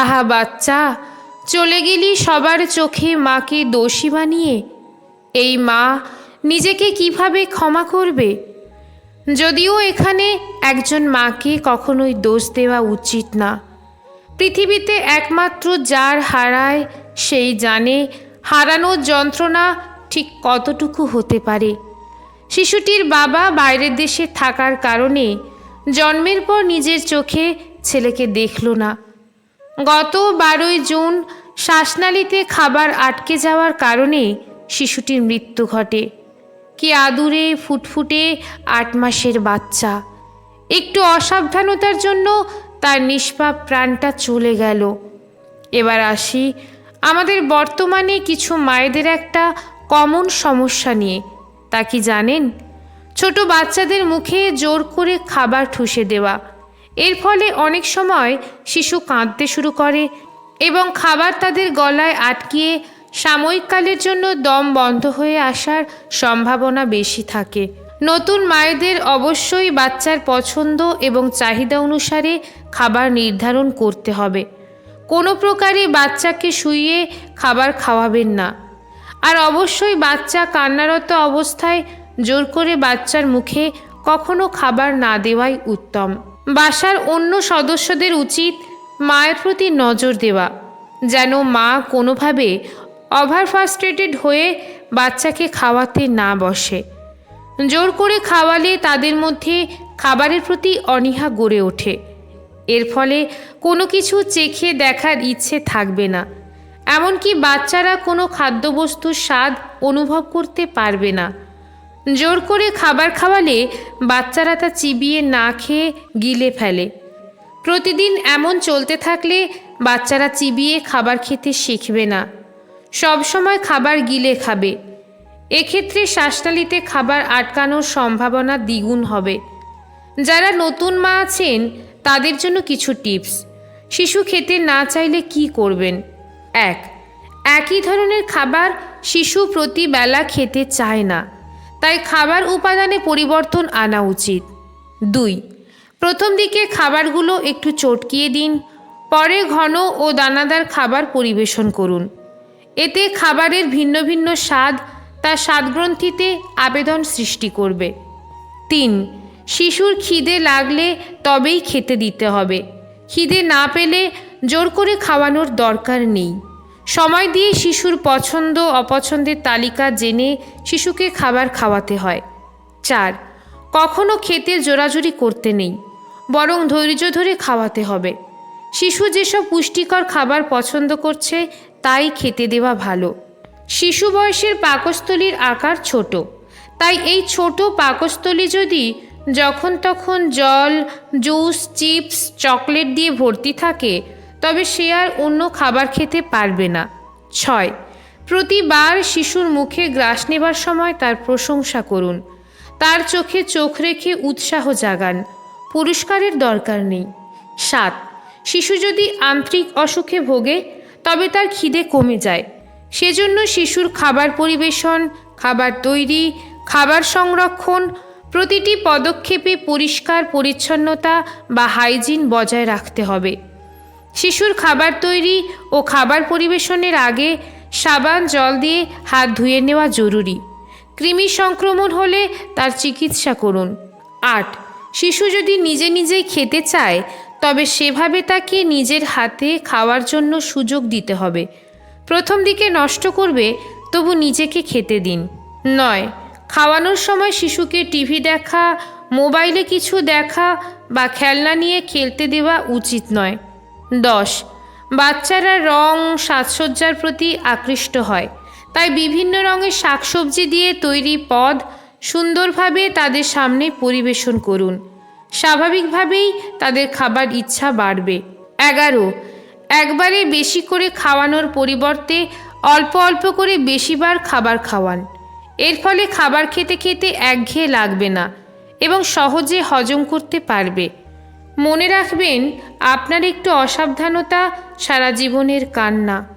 আহা বাচ্চা, চলে গেলি সবার চোখে মাকে দোষী বানিয়ে। এই মা নিজেকে কীভাবে ক্ষমা করবে? যদিও এখানে একজন মাকে কখনোই দোষ দেওয়া উচিত না। পৃথিবীতে একমাত্র যার হারায় সেই জানে হারানোর যন্ত্রণা ঠিক কতটুকু হতে পারে। শিশুটির বাবা বাইরের দেশে থাকার কারণে জন্মের পর নিজের চোখে ছেলেকে দেখল না। গত বারোই জুন শ্বাসনালীতে খাবার আটকে যাওয়ার কারণে শিশুটির মৃত্যু ঘটে। কি আদুরে ফুটফুটে আট মাসের বাচ্চা। একটু অসাবধানতার জন্য তার নিষ্পাপ প্রাণটা চলে গেল। এবার আসি আমাদের বর্তমানে কিছু মায়েদের একটা কমন সমস্যা নিয়ে। তা কি জানেন? ছোট বাচ্চাদের মুখে জোর করে খাবার ঠুসে দেওয়া। এর ফলে অনেক সময় শিশু কাঁদতে শুরু করে এবং খাবার তাদের গলায় আটকিয়ে সাময়িককালের জন্য দম বন্ধ হয়ে আসার সম্ভাবনা বেশি থাকে। নতুন মায়েদের অবশ্যই বাচ্চার পছন্দ এবং চাহিদা অনুসারে খাবার নির্ধারণ করতে হবে। কোনো প্রকারে বাচ্চাকে শুইয়ে খাবার খাওয়াবেন না। আর অবশ্যই বাচ্চা কান্নারত অবস্থায় জোর করে বাচ্চার মুখে কখনো খাবার না দেওয়াই উত্তম। বাসার অন্য সদস্যদের উচিত মায়ের প্রতি নজর দেওয়া, যেন মা কোনোভাবে ওভার ফার্স্ট্রেটেড হয়ে বাচ্চাকে খাওয়াতে না বসে। জোর করে খাওয়ালে তাদের মধ্যে খাবারের প্রতি অনীহা গড়ে ওঠে। এর ফলে কোনো কিছু চেখে দেখার ইচ্ছে থাকবে না। এমনকি বাচ্চারা কোনো খাদ্যবস্তুর স্বাদ অনুভব করতে পারবে না। জোর করে খাবার খাওয়ালে বাচ্চারা তা চিবিয়ে না খেয়ে গিলে ফেলে। প্রতিদিন এমন চলতে থাকলে বাচ্চারা চিবিয়ে খাবার খেতে শিখবে না। সব সময় খাবার গিলে খাবে। এক্ষেত্রে শ্বাসনালীতে খাবার আটকানোর সম্ভাবনা দ্বিগুণ হবে। যারা নতুন মা আছেন, তাদের জন্য কিছু টিপস। শিশু খেতে না চাইলে কি করবেন? এক, একই ধরনের খাবার শিশু প্রতি বেলা খেতে চায় না। তাই খাবার উপাদানে পরিবর্তন আনা উচিত। দুই, প্রথম দিকে খাবারগুলো একটু চটকিয়ে দিন, পরে ঘন ও দানাদার খাবার পরিবেশন করুন। এতে খাবারের ভিন্ন ভিন্ন স্বাদ তার স্বাদগ্রন্থিতে আবেদন সৃষ্টি করবে। তিন, শিশুর খিদে লাগলে তবেই খেতে দিতে হবে। খিদে না পেলে জোর করে খাওয়ানোর দরকার নেই। সময় দিয়ে শিশুর পছন্দ অপছন্দের তালিকা জেনে শিশুকে খাবার খাওয়াতে হয়। চার, কখনো খেতে জোরাজুরি করতে নেই, বরং ধৈর্য ধরে খাওয়াতে হবে। শিশু যেসব পুষ্টিকর খাবার পছন্দ করছে, তাই খেতে দেওয়া ভালো। শিশু বয়সের পাকস্থলীর আকার ছোট, তাই এই ছোট পাকস্থলী যদি যখন তখন জল, জুস, চিপস, চকলেট দিয়ে ভর্তি থাকে তবে সে আর অন্য খাবার খেতে পারবে না। ছয়, প্রতিবার শিশুর মুখে গ্রাস নেবার সময় তার প্রশংসা করুন। তার চোখে চোখ রেখে উৎসাহ জাগান। পুরস্কারের দরকার নেই। সাত, শিশু যদি আন্তরিক অসুখে ভোগে, তবে তার খিদে কমে যায়। সেজন্য শিশুর খাবার পরিবেশন, খাবার তৈরি, খাবার সংরক্ষণ, প্রতিটি পদক্ষেপে পরিষ্কার পরিচ্ছন্নতা বা হাইজিন বজায় রাখতে হবে। শিশুর খাবার তৈরি ও খাবার পরিবেশনের আগে সাবান, জল দিয়ে হাত ধুয়ে নেওয়া জরুরি। কৃমি সংক্রমণ হলে তার চিকিৎসা করুন। আট, শিশু যদি নিজে নিজেই খেতে চায়, তবে সেভাবে তাকে নিজের হাতে খাওয়ার জন্য সুযোগ দিতে হবে। প্রথম দিকে নষ্ট করবে, তবু নিজেকে খেতে দিন। নয়, খাওয়ানোর সময় শিশুকে টিভি দেখা, মোবাইলে কিছু দেখা বা খেলনা নিয়ে খেলতে দেওয়া উচিত নয়। দশ। বাচ্চারা রং সাজসজ্জার প্রতি আকৃষ্ট হয়। তাই বিভিন্ন রঙের শাকসবজি দিয়ে তৈরি পদ সুন্দরভাবে তাদের সামনে পরিবেশন করুন। স্বাভাবিকভাবেই তাদের খাবার ইচ্ছা বাড়বে। এগারো। একবারে বেশি করে খাওয়ানোর পরিবর্তে অল্প অল্প করে বেশিবার খাবার খাওয়ান। এর ফলে খাবার খেতে খেতে একঘেয়ে লাগবে না এবং সহজে হজম করতে পারবে। মনে রাখবেন আপনার একটু অসাবধানতা সারা জীবনের কান্না।